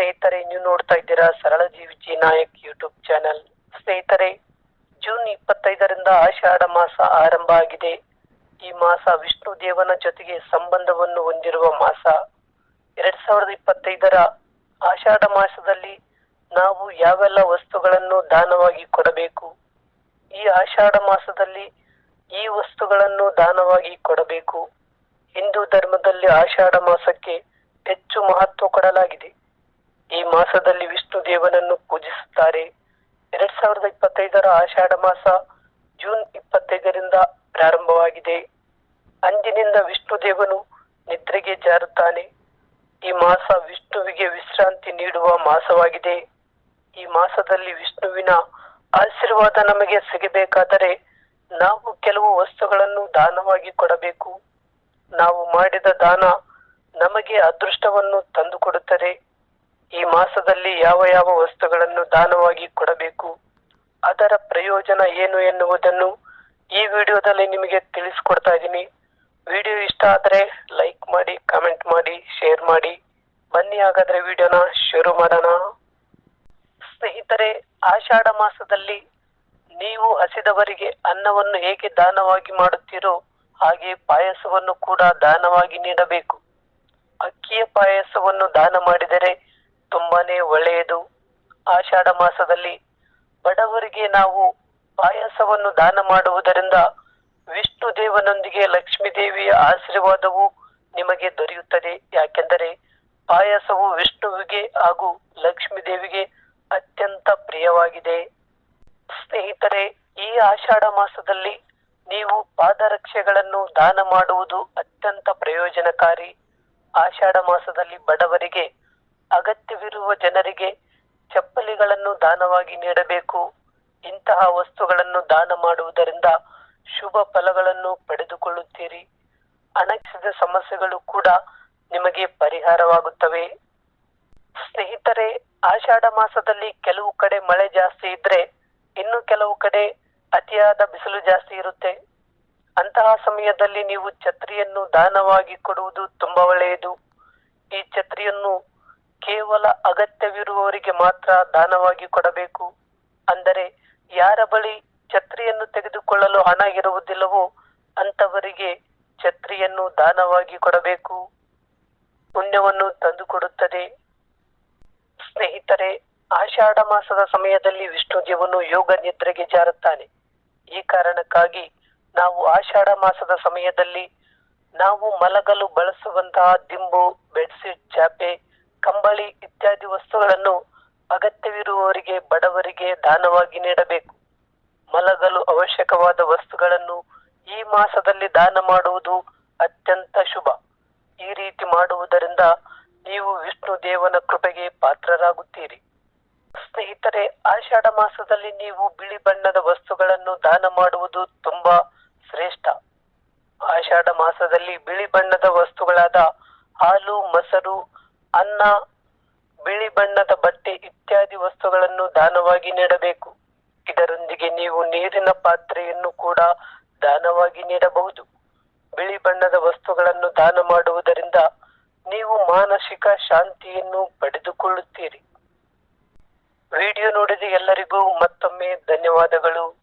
ಸ್ನೇಹಿತರೆ, ನೀವು ನೋಡ್ತಾ ಇದ್ದೀರಾ ಸರಳ ಜೀವಿ ಜಿ ನಾಯಕ್ ಯೂಟ್ಯೂಬ್ ಚಾನೆಲ್ ಸ್ನೇಹಿತರೆ ಜೂನ್ ಇಪ್ಪತ್ತೈದರಿಂದ ಆಷಾಢ ಮಾಸ ಆರಂಭ ಆಗಿದೆ. ಈ ಮಾಸ ವಿಷ್ಣು ದೇವನ ಜೊತೆಗೆ ಸಂಬಂಧವನ್ನು ಹೊಂದಿರುವ ಮಾಸ. ಎರಡ್ ಸಾವಿರದ ಇಪ್ಪತ್ತೈದರ ಆಷಾಢ ಮಾಸದಲ್ಲಿ ನಾವು ಯಾವೆಲ್ಲ ವಸ್ತುಗಳನ್ನು ದಾನವಾಗಿ ಕೊಡಬೇಕು? ಈ ಆಷಾಢ ಮಾಸದಲ್ಲಿ ಈ ವಸ್ತುಗಳನ್ನು ದಾನವಾಗಿ ಕೊಡಬೇಕು? ಹಿಂದೂ ಧರ್ಮದಲ್ಲಿ ಆಷಾಢ ಮಾಸಕ್ಕೆ ಹೆಚ್ಚು ಮಹತ್ವ ಕೊಡಲಾಗಿದೆ. ಈ ಮಾಸದಲ್ಲಿ ವಿಷ್ಣು ದೇವನನ್ನು ಪೂಜಿಸುತ್ತಾರೆ. ಎರಡ್ ಸಾವಿರದ ಇಪ್ಪತ್ತೈದರ ಆಷಾಢ ಮಾಸ ಜೂನ್ ಇಪ್ಪತ್ತೈದರಿಂದ ಪ್ರಾರಂಭವಾಗಿದೆ. ಅಂದಿನಿಂದ ವಿಷ್ಣು ದೇವನು ನಿದ್ರೆಗೆ ಜಾರುತ್ತಾನೆ. ಈ ಮಾಸ ವಿಷ್ಣುವಿಗೆ ವಿಶ್ರಾಂತಿ ನೀಡುವ ಮಾಸವಾಗಿದೆ. ಈ ಮಾಸದಲ್ಲಿ ವಿಷ್ಣುವಿನ ಆಶೀರ್ವಾದ ನಮಗೆ ಸಿಗಬೇಕಾದರೆ ನಾವು ಕೆಲವು ವಸ್ತುಗಳನ್ನು ದಾನವಾಗಿ ಕೊಡಬೇಕು. ನಾವು ಮಾಡಿದ ದಾನ ನಮಗೆ ಅದೃಷ್ಟವನ್ನು ತಂದುಕೊಡುತ್ತದೆ. ಈ ಮಾಸದಲ್ಲಿ ಯಾವ ಯಾವ ವಸ್ತುಗಳನ್ನು ದಾನವಾಗಿ ಕೊಡಬೇಕು, ಅದರ ಪ್ರಯೋಜನ ಏನು ಎನ್ನುವುದನ್ನು ಈ ವಿಡಿಯೋದಲ್ಲಿ ನಿಮಗೆ ತಿಳಿಸ್ಕೊಡ್ತಾ ಇದ್ದೀನಿ. ವಿಡಿಯೋ ಇಷ್ಟ ಆದರೆ ಲೈಕ್ ಮಾಡಿ, ಕಮೆಂಟ್ ಮಾಡಿ, ಶೇರ್ ಮಾಡಿ. ಬನ್ನಿ ಹಾಗಾದರೆ ವಿಡಿಯೋನ ಶುರು ಮಾಡೋಣ. ಸ್ನೇಹಿತರೆ, ಆಷಾಢ ಮಾಸದಲ್ಲಿ ನೀವು ಹಸಿದವರಿಗೆ ಅನ್ನವನ್ನು ಹೇಗೆ ದಾನವಾಗಿ ಮಾಡುತ್ತೀರೋ ಹಾಗೆ ಪಾಯಸವನ್ನು ಕೂಡ ದಾನವಾಗಿ ನೀಡಬೇಕು. ಅಕ್ಕಿಯ ಪಾಯಸವನ್ನು ದಾನ ಮಾಡಿದರೆ ತುಂಬಾನೇ ಒಳ್ಳೆಯದು. ಆಷಾಢ ಮಾಸದಲ್ಲಿ ಬಡವರಿಗೆ ನಾವು ಪಾಯಸವನ್ನು ದಾನ ಮಾಡುವುದರಿಂದ ವಿಷ್ಣು ದೇವನೊಂದಿಗೆ ಲಕ್ಷ್ಮೀ ದೇವಿಯ ಆಶೀರ್ವಾದವು ನಿಮಗೆ ದೊರೆಯುತ್ತದೆ. ಯಾಕೆಂದರೆ ಪಾಯಸವು ವಿಷ್ಣುವಿಗೆ ಹಾಗೂ ಲಕ್ಷ್ಮೀ ದೇವಿಗೆ ಅತ್ಯಂತ ಪ್ರಿಯವಾಗಿದೆ. ಸ್ನೇಹಿತರೆ, ಈ ಆಷಾಢ ಮಾಸದಲ್ಲಿ ನೀವು ಪಾದರಕ್ಷೆಗಳನ್ನು ದಾನ ಮಾಡುವುದು ಅತ್ಯಂತ ಪ್ರಯೋಜನಕಾರಿ. ಆಷಾಢ ಮಾಸದಲ್ಲಿ ಬಡವರಿಗೆ ಅಗತ್ಯವಿರುವ ಜನರಿಗೆ ಚಪ್ಪಲಿಗಳನ್ನು ದಾನವಾಗಿ ನೀಡಬೇಕು. ಇಂತಹ ವಸ್ತುಗಳನ್ನು ದಾನ ಮಾಡುವುದರಿಂದ ಶುಭ ಫಲಗಳನ್ನು ಪಡೆದುಕೊಳ್ಳುತ್ತೀರಿ. ಅಣಗಿಸಿದ ಸಮಸ್ಯೆಗಳು ಕೂಡ ನಿಮಗೆ ಪರಿಹಾರವಾಗುತ್ತವೆ. ಸ್ನೇಹಿತರೆ, ಆಷಾಢ ಮಾಸದಲ್ಲಿ ಕೆಲವು ಕಡೆ ಮಳೆ ಜಾಸ್ತಿ ಇದ್ರೆ ಇನ್ನು ಕೆಲವು ಕಡೆ ಅತಿಯಾದ ಬಿಸಿಲು ಜಾಸ್ತಿ ಇರುತ್ತೆ. ಅಂತಹ ಸಮಯದಲ್ಲಿ ನೀವು ಛತ್ರಿಯನ್ನು ದಾನವಾಗಿ ಕೊಡುವುದು ತುಂಬಾ ಒಳ್ಳೆಯದು. ಈ ಛತ್ರಿಯನ್ನು ಕೇವಲ ಅಗತ್ಯವಿರುವವರಿಗೆ ಮಾತ್ರ ದಾನವಾಗಿ ಕೊಡಬೇಕು. ಅಂದರೆ ಯಾರ ಬಳಿ ಛತ್ರಿಯನ್ನು ತೆಗೆದುಕೊಳ್ಳಲು ಹಣ ಇರುವುದಿಲ್ಲವೋ ಅಂತವರಿಗೆ ಛತ್ರಿಯನ್ನು ದಾನವಾಗಿ ಕೊಡಬೇಕು. ಪುಣ್ಯವನ್ನು ತಂದುಕೊಡುತ್ತದೆ. ಸ್ನೇಹಿತರೆ, ಆಷಾಢ ಮಾಸದ ಸಮಯದಲ್ಲಿ ವಿಷ್ಣು ದೇವನು ಯೋಗ ನಿದ್ರೆಗೆ ಜಾರುತ್ತಾನೆ. ಈ ಕಾರಣಕ್ಕಾಗಿ ನಾವು ಆಷಾಢ ಮಾಸದ ಸಮಯದಲ್ಲಿ ನಾವು ಮಲಗಲು ಬಳಸುವಂತಹ ದಿಂಬು, ಬೆಡ್ಶೀಟ್, ಚಾಪೆ ಕಂಬಳಿ ಇತ್ಯಾದಿ ವಸ್ತುಗಳನ್ನು ಅಗತ್ಯವಿರುವವರಿಗೆ, ಬಡವರಿಗೆ ದಾನವಾಗಿ ನೀಡಬೇಕು. ಮಲಗಲು ಅವಶ್ಯಕವಾದ ವಸ್ತುಗಳನ್ನು ಈ ಮಾಸದಲ್ಲಿ ದಾನ ಮಾಡುವುದು ಅತ್ಯಂತ ಶುಭ. ಈ ರೀತಿ ಮಾಡುವುದರಿಂದ ನೀವು ವಿಷ್ಣು ದೇವನ ಕೃಪೆಗೆ ಪಾತ್ರರಾಗುತ್ತೀರಿ. ಸ್ನೇಹಿತರೆ, ಆಷಾಢ ಮಾಸದಲ್ಲಿ ನೀವು ಬಿಳಿ ಬಣ್ಣದ ವಸ್ತುಗಳನ್ನು ದಾನ ಮಾಡುವುದು ತುಂಬಾ ಶ್ರೇಷ್ಠ. ಆಷಾಢ ಮಾಸದಲ್ಲಿ ಬಿಳಿ ಬಣ್ಣದ ವಸ್ತುಗಳಾದ ಹಾಲು, ಮೊಸರು ಅನ್ನ, ಬಿಳಿ ಬಣ್ಣದ ಬಟ್ಟೆ ಇತ್ಯಾದಿ ವಸ್ತುಗಳನ್ನು ದಾನವಾಗಿ ನೀಡಬೇಕು. ಇದರೊಂದಿಗೆ ನೀವು ನೀರಿನ ಪಾತ್ರೆಯನ್ನು ಕೂಡ ದಾನವಾಗಿ ನೀಡಬಹುದು. ಬಿಳಿ ಬಣ್ಣದ ವಸ್ತುಗಳನ್ನು ದಾನ ಮಾಡುವುದರಿಂದ ನೀವು ಮಾನಸಿಕ ಶಾಂತಿಯನ್ನು ಪಡೆದುಕೊಳ್ಳುತ್ತೀರಿ. ವಿಡಿಯೋ ನೋಡಿದ ಎಲ್ಲರಿಗೂ ಮತ್ತೊಮ್ಮೆ ಧನ್ಯವಾದಗಳು.